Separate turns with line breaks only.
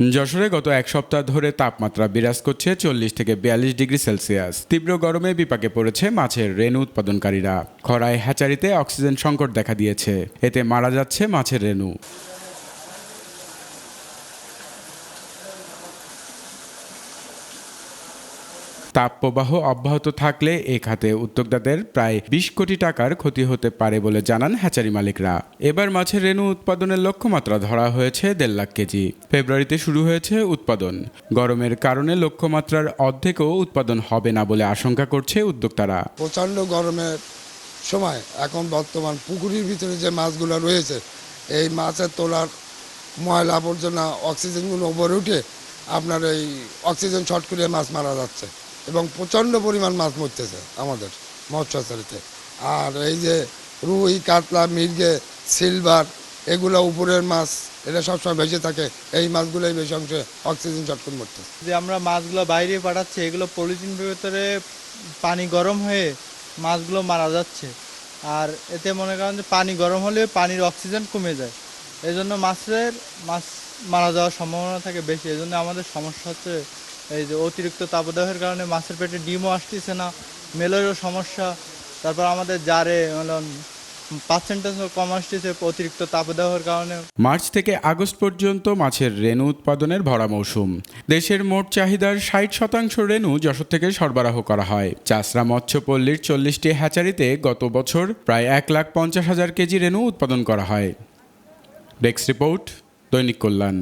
যশোরে গত এক সপ্তাহ ধরে তাপমাত্রা বিরাজ করছে চল্লিশ থেকে বিয়াল্লিশ ডিগ্রি সেলসিয়াস। তীব্র গরমে বিপাকে পড়েছে মাছের রেণু উৎপাদনকারীরা। খরায় হ্যাচারিতে অক্সিজেন সংকট দেখা দিয়েছে। এতে মারা যাচ্ছে মাছের রেণু। তাপপ্রবাহ অব্যাহত থাকলে এ খাতে উদ্যোক্তাদের প্রায় বিশ কোটি টাকার ক্ষতি হতে পারে বলে জানান হ্যাচারি মালিকরা। এবার মাছের রেণু উৎপাদনের লক্ষ্যমাত্রা ধরা হয়েছে দেড় লাখ কেজি। ফেব্রুয়ারিতে শুরু হয়েছে উৎপাদন। গরমের কারণে লক্ষ্যমাত্রার অর্ধেকও উৎপাদন হবে না বলে আশঙ্কা করছে উদ্যোক্তারা।
প্রচণ্ড গরমের সময় এখন বর্তমান পুকুরের ভিতরে যে মাছগুলো রয়েছে, এই মাছের তোলার ময়লা আবর্জনা, অক্সিজেনগুলো উপরে উঠে আপনার এই অক্সিজেন শর্ট করে মাছ মারা যাচ্ছে। এবং প্রচণ্ড পরিমাণ মাছ মরতেছে আমাদের মৎস্যচারীতে আর এই যে রুই, কাতলা, মির্গে, সিলভার, এগুলো উপরের মাছ, এটা সবসময় ভেসে থাকে। এই মাছগুলোই বেশি অংশে অক্সিজেন করে মরতেছে।
যে আমরা মাছগুলো বাইরে পাঠাচ্ছি, এগুলো পলিথিন ভেতরে পানি গরম হয়ে মাছগুলো মারা যাচ্ছে। আর এতে মনে করেন যে পানি গরম হলে পানির অক্সিজেন কমে যায়। এই জন্য মাছের মাছ মারা যাওয়ার সম্ভাবনা থাকে বেশি। এই জন্য আমাদের সমস্যা হচ্ছে এই যে অতিরিক্ত তাপদাহের কারণে মাছের পেটে ডিমও আসতেছে না, মেলেরও সমস্যা। তারপর আমাদের জারে পার্সেন্টেজ কম আসতেছে অতিরিক্ত তাপদাহের কারণে।
মার্চ থেকে আগস্ট পর্যন্ত মাছের রেণু উৎপাদনের ভরা মৌসুম। দেশের মোট চাহিদার ষাট শতাংশ রেণু যশোর থেকে সরবরাহ করা হয়। চাষরা মৎস্যপল্লীর চল্লিশটি হ্যাচারিতে গত বছর প্রায় এক লাখ পঞ্চাশ হাজার কেজি রেণু উৎপাদন করা হয়। ডেস্ক রিপোর্ট দৈনিক কল্যাণ।